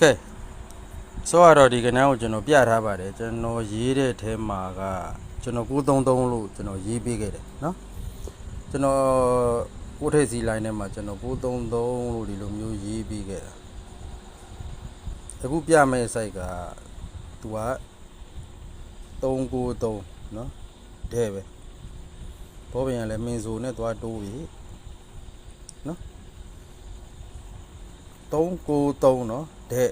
ကဲဆိုတော့ဒီကနန်းကိုကျွန်တော်ပြထားပါတယ်ကျွန်တော်ရေးတဲ့ထဲမှာကကျွန်တော်933လို့ကျွန်တော်ရေးပေးခဲ့တယ်เนาะကျွန်တော်ကိုထိတ်စီလိုင်းထဲမှာကျွန်တော်933လို့ဒီလိုမျိုးရေးပေးခဲ့တာအခုပြမယ့် site ကသူက393เนาะတဲ့ပဲဘောပင်ကလည်းမင်းဆိုနဲ့သွားတိုးပြီเนาะ393เนาะ တဲ့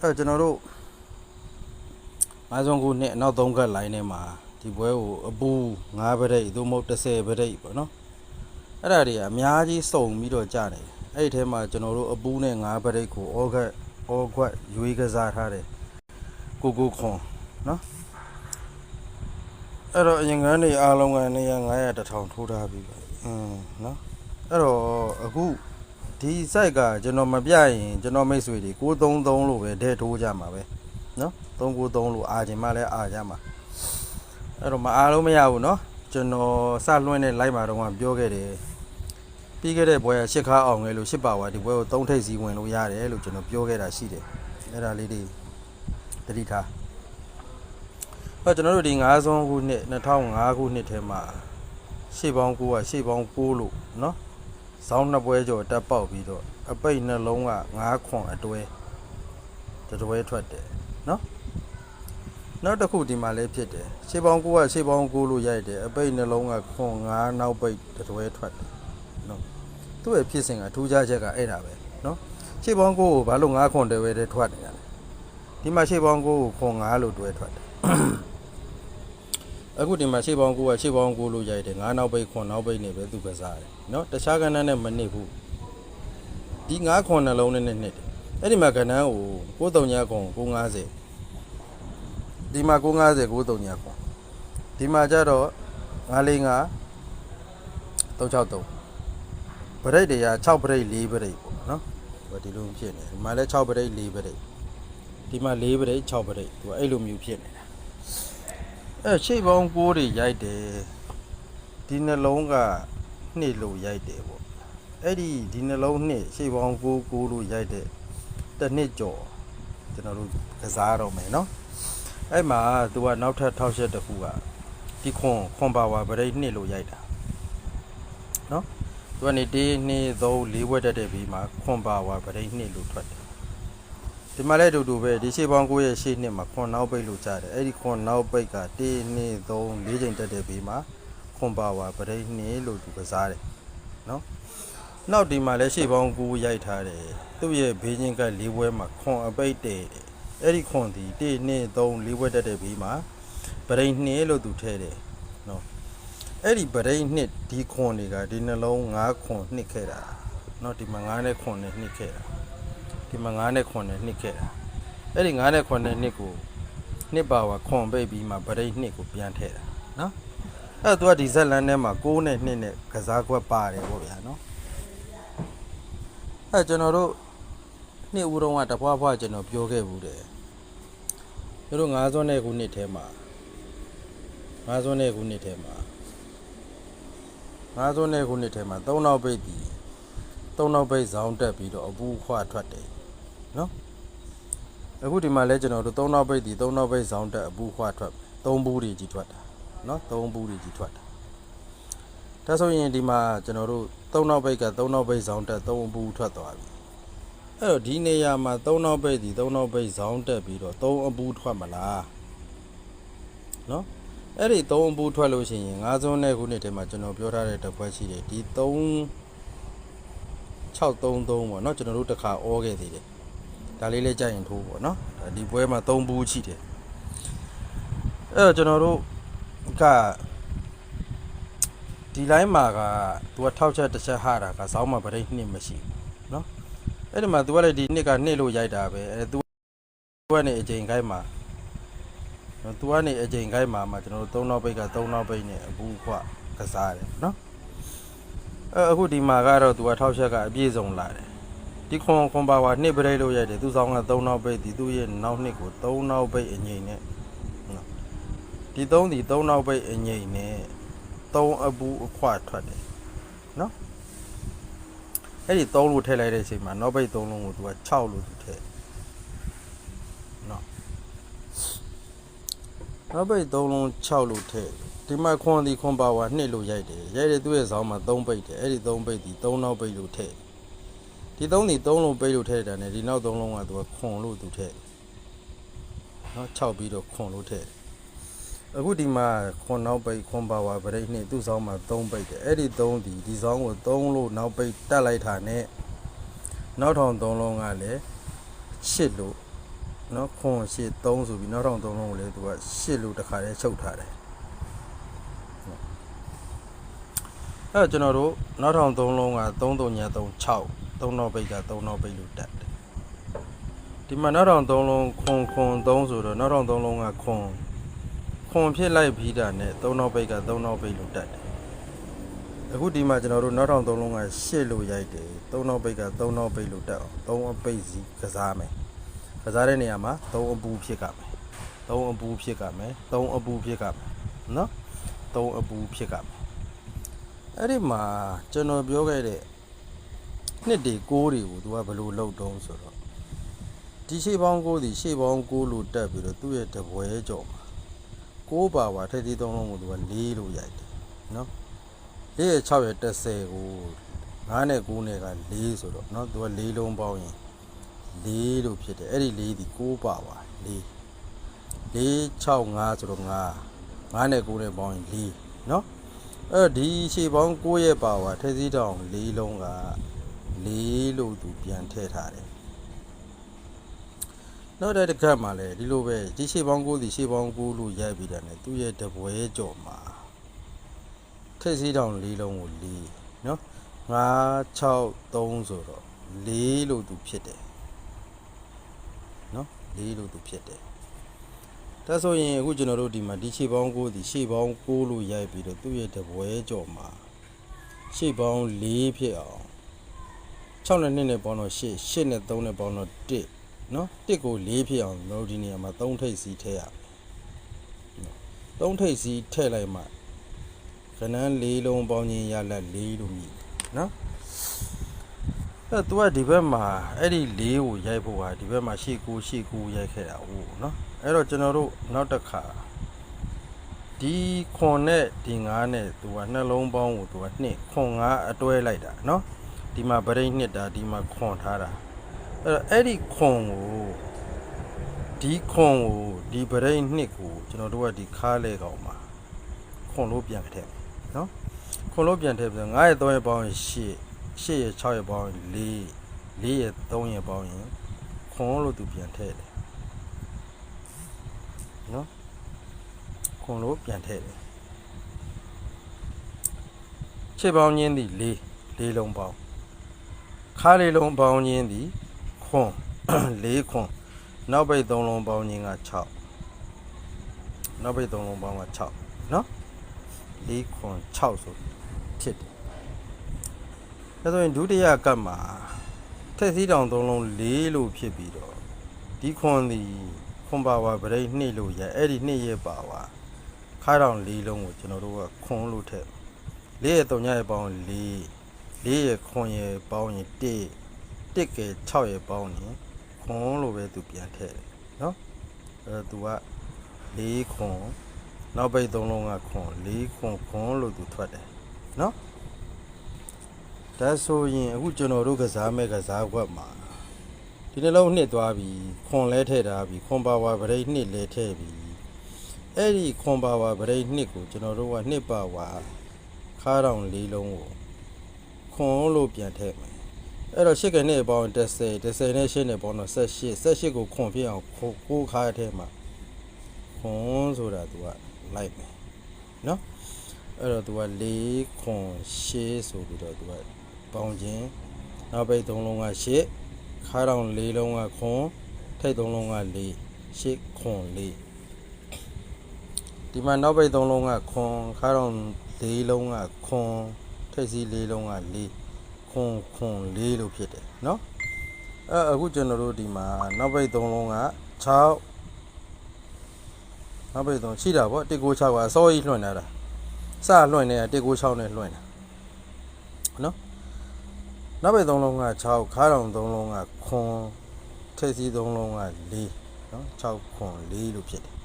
အဲကျွန်တော်တို့မာဇွန်ကူနဲ့နောက်3ခက်လိုင်းထဲမှာဒီပွဲကိုအပူ9ဗရိတ်သို့မဟုတ်10ဗရိတ်ပေါ့နော်အဲ့ဒါတွေကအများကြီးစုံပြီးတော့ကြာနေတယ်အဲ့ဒီထဲမှာကျွန်တော်တို့အပူနဲ့9ဗရိတ်ကိုဩခက်ဩခွက်ရွေးကစားထားတယ်ကိုကိုခွန်နော်အဲ့တော့အရင်ကန်းနေအားလုံးကနေရ900တထောင်ထိုးထားပြီးပါอืมနော်အဲ့တော့အခု ဒီ site ကကျွန်တော်မပြရင်ကျွန်တော်မိတ်ဆွေတွေ933လို့ပဲဒဲထိုးကြမှာပဲနော်393လို့အာခြင်းမလဲအာကြမှာအဲ့တော့မအားလို့မရဘူးနော်ကျွန်တော်စလွှင့်တဲ့ live မှာတော့ပြောခဲ့တယ်ပြီးခဲ့တဲ့ဘွဲကရှစ်ခါအောင်လေလို့ရှစ်ပါဝါဒီဘွဲကို3ထိပ်စီဝင်လို့ရတယ်လို့ကျွန်တော်ပြောခဲ့တာရှိတယ်အဲ့ဒါလေးတွေတတိထားဟောကျွန်တော်တို့ဒီ9ဆုံးခုနှစ်2005ခုနှစ်ထဲမှာရှေ့ပေါင်း9ကရှေ့ပေါင်း9လို့နော် ဇောင်းနှစ်ပွဲကျော်တက်ပေါက်ပြီးတော့အပိတ်နှလုံးက9ခွန်အတွဲတတွဲထွက်တယ်နော်နောက်တစ်ခုဒီမှာလည်းဖြစ်တယ်ရှေးပေါင်း9ကရှေးပေါင်း9လို့ရိုက်တယ်အပိတ်နှလုံးကခွန်9နောက်ပိတ်တတွဲထွက်တယ်နော်သူ့ရဲ့ဖြစ်စဉ်ကထူးခြားချက်ကအဲ့ဒါပဲနော်ရှေးပေါင်း9ကိုဘာလို့9ခွန်တတွဲတည်းထွက်နေရလဲဒီမှာရှေးပေါင်း9ကိုခွန်9လို့တွဲထွက်တယ် အခုဒီမှာရှေ့ပေါင်း9ကရှေ့ပေါင်း9လို့ရိုက်တယ်9နောက်ပိတ်ခွန်နောက်ပိတ်နေပဲသူကစားတယ်เนาะတခြားကဏ္ဍနဲ့မနစ်ဘူးဒီ9ခွန်နှလုံးနဲ့နဲ့နှစ်တယ်အဲ့ဒီမှာကဏ္ဍကို93ညခွန်950ဒီမှာ950 93ညခွန်ဒီမှာကျတော့945 363ပရိတ်တွေက6ပရိတ်4ပရိတ်ပေါ့เนาะဟိုဒီလိုဖြစ်နေတယ်ဒီမှာလည်း6ပရိတ်4ပရိတ်ဒီမှာ4ပရိတ်6ပရိတ်သူကအဲ့လိုမျိုးဖြစ်နေတာ အဲရှေ့ပေါင်းပိုးတွေရိုက်တယ်ဒီနှလုံးကနှစ်လို့ရိုက်တယ်ပေါ့အဲ့ဒီဒီနှလုံးနှစ်ရှေ့ပေါင်းကိုကိုလို့ရိုက်တဲ့တစ်နှစ်ကျော်ကျွန်တော်တို့ကစားတော့မယ်နော်အဲ့မှာသူကနောက်ထပ်ထောက်ချက်တစ်ခုကဒီခွန်ခွန်ပါဝါဗရိတ်နှစ်လို့ရိုက်တာနော်သူကနေတေးနှစ်သုံးလေးဝက်တက်တဲ့ပြီးမှခွန်ပါဝါဗရိတ်နှစ်လို့ထွက်တယ် ဒီမှာလည်းအတူတူပဲဒီရှေ့ပေါင်း9ရဲ့ရှေ့နှစ်မှာခွန်နောက်ပိတ်လို့ကြားတယ်အဲ့ဒီခွန်နောက်ပိတ်က1 2 3 4ချိန်တက်တဲ့ဘေးမှာခွန်ပါဝါပရိတ်နှစ်လို့သူကစားတယ်နော်နောက်ဒီမှာလည်းရှေ့ပေါင်း9ရိုက်ထားတယ်သူ့ရဲ့ဘေးချင်းက၄ဘွဲမှာခွန်အပိတ်တယ်အဲ့ဒီခွန်ဒီ1 2 3 4ဘွဲတက်တဲ့ဘေးမှာပရိတ်နှစ်လို့သူထဲတယ်နော်အဲ့ဒီပရိတ်နှစ်ဒီခွန်တွေကဒီနှလုံး9ခွန်နှစ်ခဲ့တာနော်ဒီမှာ9နဲ့ခွန်နဲ့နှစ်ခဲ့တာ ဒီမှာ9နဲ့9နဲ့နှစ်ခဲ့တာအဲ့ဒီ9နဲ့9နဲ့နှစ်ကိုနှစ်ပါဝါခွန်ပိတ်ပြီးမှဗရိတ်နှစ်ကိုပြန်ထည့်တာနော်အဲ့တော့ तू ကဒီဇက်လန်ထဲမှာ6နဲ့2နဲ့ကစားခွက်ပါတယ်ပေါ့ဗျာနော်အဲ့ကျွန်တော်တို့နှစ်ဦးတုံးကတဖွာဖွာကျွန်တော်ပြောခဲ့ဘူးတယ်တို့9စွန်းတဲ့ခုနှစ်ထဲမှာ9စွန်းတဲ့ခုနှစ်ထဲမှာ9စွန်းတဲ့ခုနှစ်ထဲမှာ3နောက်ပိတ်ပြီးသုံးနောက်ပိတ်ဇောင်းတက်ပြီးတော့အပူခွာထွက်တယ် နော်အခုဒီမှာလဲကျွန်တော်တို့သုံးနောက်ပိတ်ဒီသုံးနောက်ပိတ်ဇောင်းတက်အပူခွာထွက်သုံးဘူးတွေကြီးထွက်တာနော်သုံးဘူးတွေကြီးထွက်တာဒါဆိုရင်ဒီမှာကျွန်တော်တို့သုံးနောက်ပိတ်ကသုံးနောက်ပိတ်ဇောင်းတက်သုံးအပူထွက်သွားပြီအဲ့တော့ဒီနေရာမှာသုံးနောက်ပိတ်ဒီသုံးနောက်ပိတ်ဇောင်းတက်ပြီးတော့သုံးအပူထွက်မလားနော်အဲ့ဒီသုံးအပူထွက်လို့ရှိရင်ငါးစုံတဲ့ခုနှစ်ထဲမှာကျွန်တော်ပြောထားတဲ့တစ်ပွဲရှိတယ်ဒီသုံး 633ပေါ့เนาะကျွန်တော်တို့တစ်ခါအောခဲ့သေးတယ် ဒါလေးလည်းကြိုက်ရင်ထိုးပေါ့နော်ဒီပွဲမှာ3ဘူးရှိတယ်အဲ့တော့ကျွန်တော်တို့ကဒီ line မှာက तू ကထောက်ချက်တစ်ချက်ဟတာကစောင်းမှာဗရိတ်နှစ်မရှိဘူးနော်အဲ့ဒီမှာ तू ကလည်းဒီနှစ်ကနှစ်လို့ရိုက်တာပဲအဲ तू ကနေအချိန်ခိုင်းမှာသူကနေအချိန်ခိုင်းမှာမှာကျွန်တော်တို့၃နောက်ပိတ်က၃နောက်ပိတ်နဲ့အခုခွကစားတယ်နော်အဲအခုဒီမှာကတော့သူကထောက်ချက်ကအပြည့်စုံလာတယ် ဒီခွန်ခွန်ပါဝါနှစ်ပရိတ်လို့ရိုက်တယ်သူဆောင်က3နောက်ပိတ်ဒီသူ့ရဲ့နောက်နှစ်ကို3နောက်ပိတ်အငိမ့်နဲ့နော်ဒီ3ဒီ3နောက်ပိတ်အငိမ့်နဲ့3အပူအခွထွက်တယ်နော်အဲ့ဒီ3လို့ထည့်လိုက်တဲ့အချိန်မှာနောက်ပိတ်3လုံးကိုသူက6လို့သူထည့်နော်နောက်ပိတ်3လုံး6လို့ထည့်ဒီမှာခွန်ဒီခွန်ပါဝါ2လို့ရိုက်တယ်ရိုက်တယ်သူ့ရဲ့ဇောင်းမှာ3ပိတ်တယ်အဲ့ဒီ3ပိတ်ဒီ3နောက်ပိတ်လို့ထည့် ဒီ3ဒီ3လုံးပိတ်လို့ထည့်တာ ਨੇ ဒီနောက်3လုံးကသူကခွန်လို့သူထည့်နော်6ပြီးတော့ခွန်လို့ထည့်အခုဒီမှာခွန်နောက်ပိတ်ခွန်ပါဝါဗရိတ်နှစ်သူ့ဇောင်းမှာ3ပိတ်တယ်အဲ့ဒီ3ဒီဒီဇောင်းကို3လို့နောက်ပိတ်တက်လိုက်တာ ਨੇ နောက်ထောင်3လုံးကလည်း8လို့နော်ခွန်8 3ဆိုပြီးနောက်ထောင်3လုံးကိုလည်းသူက8လို့တခါတည်းချုပ်ထားတယ်အဲ့တော့ကျွန်တော်တို့နောက်ထောင်3လုံးက3 3ည3 6 3နောက်ပိတ်က3နောက်ပိတ်လို့တက်တယ်ဒီမှာနောက်ထောင်3လုံးခွန်ခွန်3ဆိုတော့နောက်ထောင်3လုံးကခွန်ခွန်ဖြစ်လိုက်ပြီးတာနဲ့3နောက်ပိတ်က3နောက်ပိတ်လို့တက်တယ်အခုဒီမှာကျွန်တော်တို့နောက်ထောင်3လုံးက8လို့ရိုက်တယ်3နောက်ပိတ်က3နောက်ပိတ်လို့တက်အောင်3အပိတ်စီကစားမယ်ကစားတဲ့နေရာမှာ3အပူဖြစ်ကမယ်3အပူဖြစ်ကမယ်3အပူဖြစ်ကမယ်နော်3အပူဖြစ်ကမယ်အဲ့ဒီမှာကျွန်တော်ပြောခဲ့တဲ့ နှစ်တွေ6တွေကိုသူကဘယ်လိုလုပ်တုံးဆိုတော့ဒီရှေ့ပေါင်း6ဒီရှေ့ပေါင်း6လို့တက်ပြီးတော့သူ့ရဲ့တပွဲကြော်မှာ6ပါပါထက်သေးသုံးလုံးကိုသူက4လို့ရိုက်တယ်နော်4ရဲ့6ရဲ့30ကို9နဲ့9နဲ့က4ဆိုတော့เนาะသူက4လုံးပေါင်းရင်4လို့ဖြစ်တယ်အဲ့ဒီ4ဒီ6ပါပါ4 4 6 5ဆိုတော့5 5နဲ့9နဲ့ပေါင်းရင်4เนาะအဲ့ဒီရှေ့ပေါင်း9ရဲ့ပါပါထက်စည်းတောင်4လုံးက 4လို့သူပြန်ထည့်ထားတယ်နောက်တဲ့တစ်ခါမှလည်းဒီလိုပဲဒီရှေ့ပေါင်း9ဒီရှေ့ပေါင်း9လို့ရိုက်ပြီးတာနဲ့သူ့ရဲ့တပွဲကြော်မှာထက်စီတောင်၄လုံးကို၄နော်5 6 3ဆိုတော့၄လို့သူဖြစ်တယ်နော်၄လို့သူဖြစ်တယ်ဒါဆိုရင်အခုကျွန်တော်တို့ဒီမှာဒီရှေ့ပေါင်း9ဒီရှေ့ပေါင်း9လို့ရိုက်ပြီးတော့သူ့ရဲ့တပွဲကြော်မှာရှေ့ပေါင်း၄ဖြစ်အောင် 6နဲ့2နဲ့ပေါင်းတော့8 8နဲ့3နဲ့ပေါင်းတော့1နော်1ကို4ဖြစ်အောင်ကျွန်တော်တို့ဒီနေရာမှာ3ထိပ်စီးထည့်ရမယ်3ထိပ်စီးထည့်လိုက်မှခဏန်း၄လုံးပေါင်းခြင်းရလက်၄လို့မြည်နော်အဲ့သူကဒီဘက်မှာအဲ့ဒီ၄ကိုရိုက်ဖို့ဟာဒီဘက်မှာရှေ့ကိုရှေ့ကိုရိုက်ခဲ့တာဟုတ်နော်အဲ့တော့ကျွန်တော်တို့နောက်တစ်ခါဒီခွန်နဲ့ဒီ9နဲ့သူကနှလုံးပေါင်းကိုသူကနှစ်ခွန်9အတွဲလိုက်တာနော် ဒီမှာဗရိတ်နှစ်တာဒီမှာခွန်ထားတာအဲ့တော့အဲ့ဒီခွန်ကိုဒီခွန်ကိုဒီဗရိတ်နှစ်ကိုကျွန်တော်တို့ကဒီခါးလေကောင်မှာခွန်လို့ပြန်ထည့်မယ်နော်ခွန်လို့ပြန်ထည့်ပြီးတော့9ရဲ့3ရဲ့ပေါင်းရင်8 8ရဲ့6ရဲ့ပေါင်းရင်4 4ရဲ့3ရဲ့ပေါင်းရင်ခွန်လို့သူပြန်ထည့်တယ်နော်ခွန်လို့ပြန်ထည့်တယ်ခြေပေါင်းချင်းသည်4 4လုံးပေါင်း ခါးလေးလုံးပေါင်းချင်းသည်ခွန်4ခွန်နောက်ပိတ်3လုံးပေါင်းချင်းက6နောက်ပိတ်3လုံးပေါင်းက6နော်4ခွန်6ဆိုဖြစ်တယ်ဒါဆိုရင်ဒုတိယကတ်မှာထက်စည်းတောင်3လုံး4လို့ဖြစ်ပြီးတော့ဒီခွန်သည်ခွန်ပါဝါဗရိတ်2လို့ရအဲ့ဒီ2ရဲ့ပါဝါခါတောင်4လုံးကိုကျွန်တော်တို့ကခွန်လို့ထည့်4ရဲ့3ညရဲ့ပေါင်း4 4ရဲ့ခွန်ရဲ့ပေါင်းရင်1 1ကဲ6ရဲ့ပေါင်းရင်ခွန်လို့ပဲသူပြန်ထည့်တယ်နော်အဲသူက4ခွန်နောက်ပိတ်3လုံးကခွန်4ခွန်ခွန်လို့သူထွက်တယ်နော်ဒါဆိုရင်အခုကျွန်တော်တို့ကစားမဲ့ကစားခွက်မှာဒီနှလုံးနှစ်သွားပြီခွန်လဲထည့်ထားပြီခွန်ပါဝါဗရိတ်နှစ်လဲထည့်ပြီအဲ့ဒီခွန်ပါဝါဗရိတ်နှစ်ကိုကျွန်တော်တို့ကနှစ်ပါဝါခါတောင်လေးလုံးကို ခွန်လို့ပြန်ထည့်မယ်အဲ့တော့ရှစ်ကနေပေါင်း30 30နဲ့ရှစ်နဲ့ပေါင်းတော့78 78ကိုခွန်ဖြစ်အောင်ကိုခါထဲမှာခွန်ဆိုတာသူကလိုက်မယ်နော်အဲ့တော့သူက4ခွန်6ဆိုပြီးတော့သူကပေါင်းခြင်းနောက်ပိတ်3လုံးက8ခါတောင်4လုံးကခွန်ထိတ်3လုံးက4 8ခွန်4ဒီမှာနောက်ပိတ်3လုံးကခွန်ခါတောင်4လုံးကခွန် ထိတ်စီ4လုံးက4ခွန်ခွန်4လို့ဖြစ်တယ်เนาะအဲအခုကျွန်တော်တို့ဒီမှာနောက်ပိတ်3လုံးက6နောက်ပိတ်3ရှိတာဗော196ကအစောကြီးလွှင့်နေတာစလွှင့်နေတာ196နဲ့လွှင့်တာเนาะ နောက်ဘက်3လုံးက6ခါတောင်3လုံးကခွန်ထိပ်စီး3လုံးက4နော်6ခွန်4လို့ဖြစ်တယ်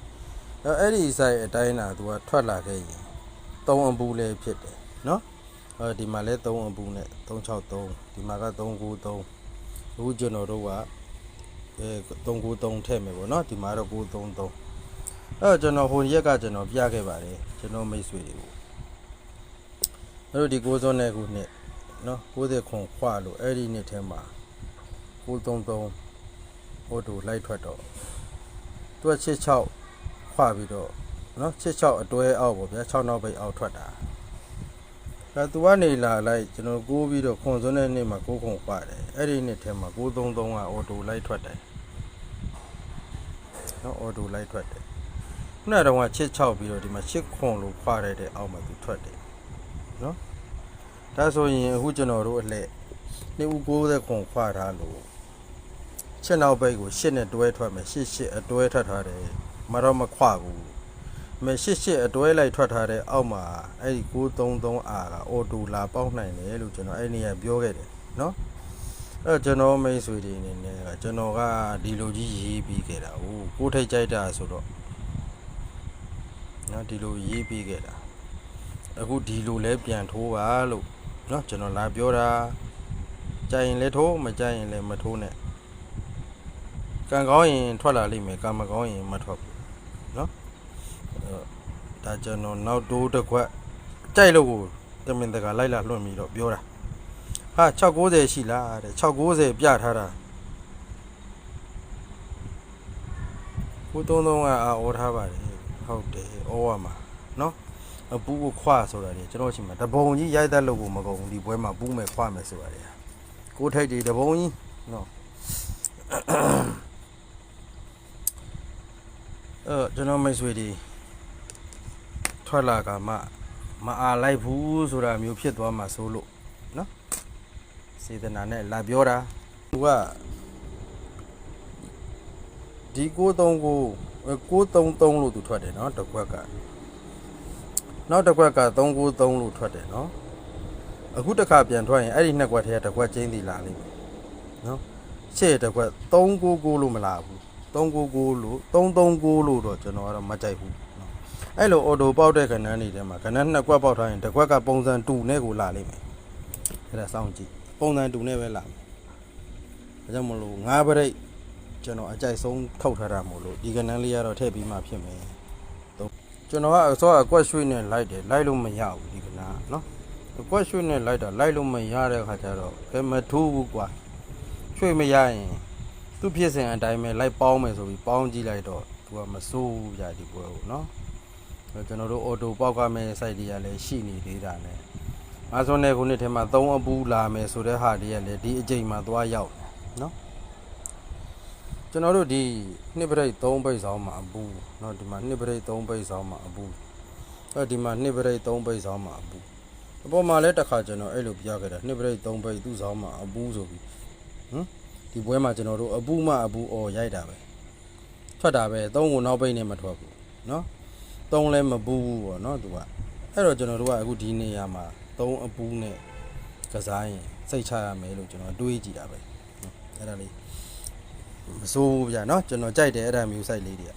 အဲ့အဲ့ဒီ site အတိုင်းတာသူကထွက်လာခဲ့ရင်3အပူလည်းဖြစ်တယ်နော် အဲဒီမှာလဲ3အပူနဲ့363ဒီမှာက393အခုကျွန်တော်တို့ကအဲ393ထည့်မယ်ပေါ့နော်ဒီမှာတော့933အဲ့တော့ကျွန်တော်ဟိုရက်ကကျွန်တော်ပြခဲ့ပါတယ်ကျွန်တော်မိတ်ဆွေတွေကိုအဲ့တို့ဒီ9စောနဲ့ခုနှစ်နော်90ခွန်ခွလို့အဲ့ဒီနှစ်ထဲမှာ933ဟိုတူလိုက်ထွက်တော့သူက66ခွပြီးတော့နော်66အတွဲအောက်ပေါ့ဗျာ6နောက်ပိတ်အောက်ထွက်တာ ဒါသူကနေလာလိုက်ကျွန်တော်ကိုးပြီးတော့ခွန်စွန်းတဲ့နေ့မှာ9ခွန်ခွတယ်အဲ့ဒီနှစ်ထဲမှာ933ကအော်တိုလိုက်ထွက်တယ်နော်အော်တိုလိုက်ထွက်တယ်ခုနကတော့ချစ်6ပြီးတော့ဒီမှာ8ခွန်လို့ခွရတဲ့အောက်မှာသူထွက်တယ်နော်ဒါဆိုရင်အခုကျွန်တော်တို့အလှည့်နှစ်ဦး90ခွန်ခွထားလို့ရှစ်နောက်ပိတ်ကိုရှစ်နဲ့တွဲထွက်မယ်ရှစ်ရှစ်အတွဲထွက်ထားတယ်မတော့မခွဘူး မယ်ရှစ်ရှစ်အတွဲလိုက်ထွက်ထားတဲ့အောက်မှာအဲ့ဒီ 933အာကအော်တိုလာပေါက်နိုင်တယ်လို့ကျွန်တော်အဲ့ဒီကပြောခဲ့တယ်နော်အဲ့တော့ကျွန်တော်မိတ်ဆွေတွေအနေနဲ့ကကျွန်တော်ကဒီလိုကြီးရေးပြီးခဲ့တာဟိုကိုယ်ထိတ်ကြိုက်တာဆိုတော့နော်ဒီလိုရေးပြီးခဲ့တာအခုဒီလိုလဲပြန်ထိုးပါလို့နော်ကျွန်တော်လာပြောတာကြိုင်ရင်လဲထိုးမကြိုင်ရင်လဲမထိုးနဲ့ကံကောင်းရင်ထွက်လာလိမ့်မယ်ကံမကောင်းရင်မထွက်ဘူးနော်အဲ့တော့ ဒါကျွန်တော်နောက်တိုးတစ်ခွက်ကြိုက်လို့ကိုတမင်တကာလိုက်လာလွှင့်ပြီးတော့ပြောတာဟာ690ရှိလားတဲ့690ပြထားတာကိုသုံးသုံးကအာအော်ထားပါတယ်ဟုတ်တယ်အော်ရမှာနော်အပူကိုခွဆိုတာလေကျွန်တော်ရှိမှာတပုံကြီးရိုက်တတ်လို့ကိုမကုန်ဘူးဒီပွဲမှာပူးမယ်ခွမယ်ဆိုတာလေကိုထိတ်တွေတပုံကြီးနော်အဲကျွန်တော်မိတ်ဆွေတွေ ထွက်လာကမှမအားလိုက်ဘူးဆိုတာမျိုးဖြစ်သွားမှာစိုးလို့နော်စေတနာနဲ့လာပြောတာသူကဒီ93ကို933လို့သူထွက်တယ်နော်တစ်ခွက်ကနောက်တစ်ခွက်က393လို့ထွက်တယ်နော်အခုတစ်ခါပြန်ထွက်ရင်အဲ့ဒီနှစ်ခွက်ထဲကတစ်ခွက်ချင်းစီလာလိမ့်မယ်နော်ရှေ့တစ်ခွက်399လို့မလာဘူး399လို့339လို့တော့ကျွန်တော်ကတော့မကြိုက်ဘူးနော် အဲ့လိုအော်တိုပေါက်တဲ့ခဏန်းတွေထဲမှာခဏန်းနှစ်ခွက်ပေါက်ထားရင်တစ်ခွက်ကပုံစံတူနဲ့ကိုလာလိမ့်မယ်အဲ့ဒါစောင့်ကြည့်ပုံစံတူနဲ့ပဲလာမယ်ဒါကြောင့်မလို့ငါးပရိတ်ကျွန်တော်အကြိုက်ဆုံးထုတ်ထားတာမို့လို့ဒီကဏန်းလေးကတော့ထည့်ပြီးမှဖြစ်မယ်တော့ကျွန်တော်ကအစောအကွက်ရွှေ့နဲ့လိုက်တယ်လိုက်လို့မရဘူးဒီကဏန်းကနော်အကွက်ရွှေ့နဲ့လိုက်တာလိုက်လို့မရတဲ့ခါကျတော့ဘယ်မထူးဘူးကွာရွှေ့မရရင်သူ့ဖြစ်စဉ်အတိုင်းပဲလိုက်ပေါင်းမယ်ဆိုပြီးပေါင်းကြည့်လိုက်တော့သူကမစိုးဘူးကြာဒီပွဲကိုနော်အဲ့ ကျွန်တော်တို့အော်တိုပေါက်ကမဲ့ site တွေကလည်းရှိနေသေးတာ ਨੇ ငါစွန်းတဲ့ခုနှစ်ထဲမှာ3အပူလာမယ်ဆိုတဲ့ဟာတွေကလည်းဒီအချိန်မှာသွားရောက်တယ်နော်ကျွန်တော်တို့ဒီနှစ်ပရိတ်3ပိတ်ဆောင်မှာအပူเนาะဒီမှာနှစ်ပရိတ်3ပိတ်ဆောင်မှာအပူအဲဒီမှာနှစ်ပရိတ်3ပိတ်ဆောင်မှာအပူအပေါ်မှာလည်းတစ်ခါကျွန်တော်အဲ့လိုပြခဲ့တာနှစ်ပရိတ်3ပိတ်သူ့ဆောင်မှာအပူဆိုပြီးဟမ်ဒီပွဲမှာကျွန်တော်တို့အပူမှအပူအော်ရိုက်တာပဲထွက်တာပဲ3ကိုနောက်ပိတ်နဲ့မထွက်ဘူးเนาะ သုံးလဲမပူးဘူးပေါ့နော်သူကအဲ့တော့ကျွန်တော်တို့ကအခုဒီနေရာမှာသုံးအပူးနဲ့ကစားရင်စိတ်ချရမယ်လို့ကျွန်တော်တွေးကြည့်တာပဲအဲ့ဒါလေးမစိုးဘူးဗျာနော်ကျွန်တော်ကြိုက်တယ်အဲ့ဒါမျိုးစိုက်လေးတွေက